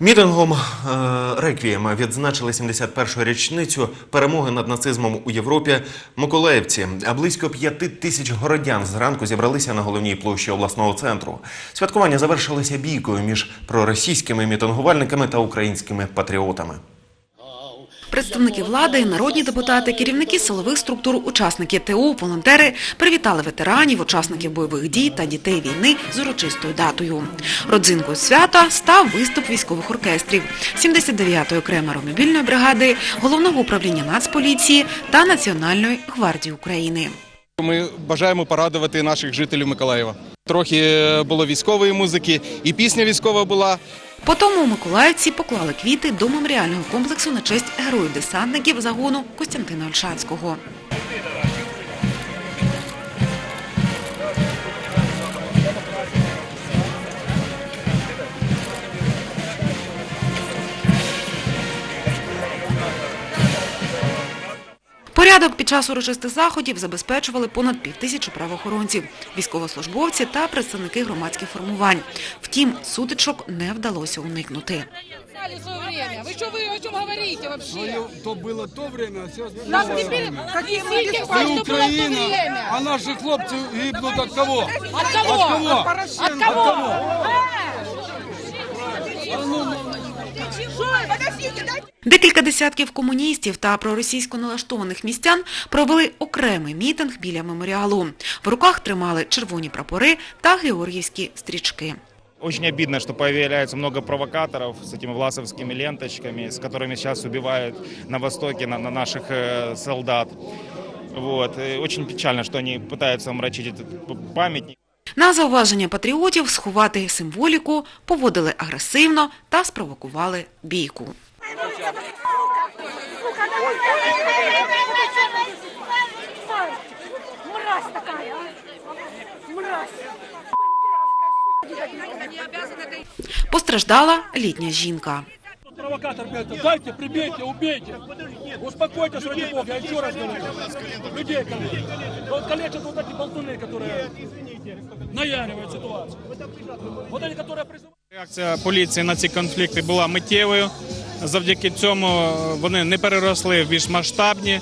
Мітингом е, «Реквієм» відзначили 71-ю річницю перемоги над нацизмом у Європі Миколаївці. Близько п'яти тисяч городян зранку зібралися на головній площі обласного центру. Святкування завершилося бійкою між проросійськими мітингувальниками та українськими патріотами. Представники влади, народні депутати, керівники силових структур, учасники ТУ, волонтери привітали ветеранів, учасників бойових дій та дітей війни з урочистою датою. Родзинкою свята став виступ військових оркестрів 79-ї окремої мобільної бригади, головного управління Нацполіції та Національної гвардії України. Ми бажаємо порадувати наших жителів Миколаєва. Трохи було військової музики, і пісня військова була. Потім у миколаївці поклали квіти до меморіального комплексу на честь героїв-десантників загону Костянтина Ольшанського. Порядок під час урочистих заходів забезпечували понад півтисячі правоохоронців, військовослужбовці та представники громадських формувань. Втім, сутичок не вдалося уникнути. Знали свое время. Вы что вы о чем говорите вообще? То было то время, а сейчас Нам теперь несите, что Це было то Україна, время. а наші хлопці гибнуть від кого? От кого? От кого? От кого? Декілька десятків комуністів та проросійсько налаштованих містян провели окремий мітинг біля меморіалу. В руках тримали червоні прапори та георгіївські стрічки. Очень обидно, что появляется много провокаторов с этими власовскими ленточками, с которыми сейчас убивают на Востоке на, на наших э, солдат. Вот. И очень печально, что они пытаются омрачить этот п- памятник. На зауваження патріотів сховати символіку поводили агресивно та спровокували бійку. Мразь такая, а? Мразь. Постраждала літня жінка. Провокатор говорит, дайте, прибейте, убейте. Успокойтесь, ради бога, я еще раз говорю. Людей калечат. Вот калечат вот эти болтуны, которые наяривают ситуацию. Вот они, которые призывают... Реакція поліції на ці конфлікти була миттєвою. Завдяки цьому вони не переросли в більш масштабні, е,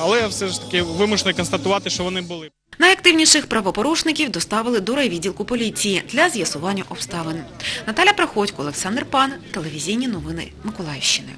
але все ж таки вимушено констатувати, що вони були. Найактивніших правопорушників доставили до райвідділку поліції для з'ясування обставин. Наталя Приходько, Олександр Пан, телевізійні новини Миколаївщини.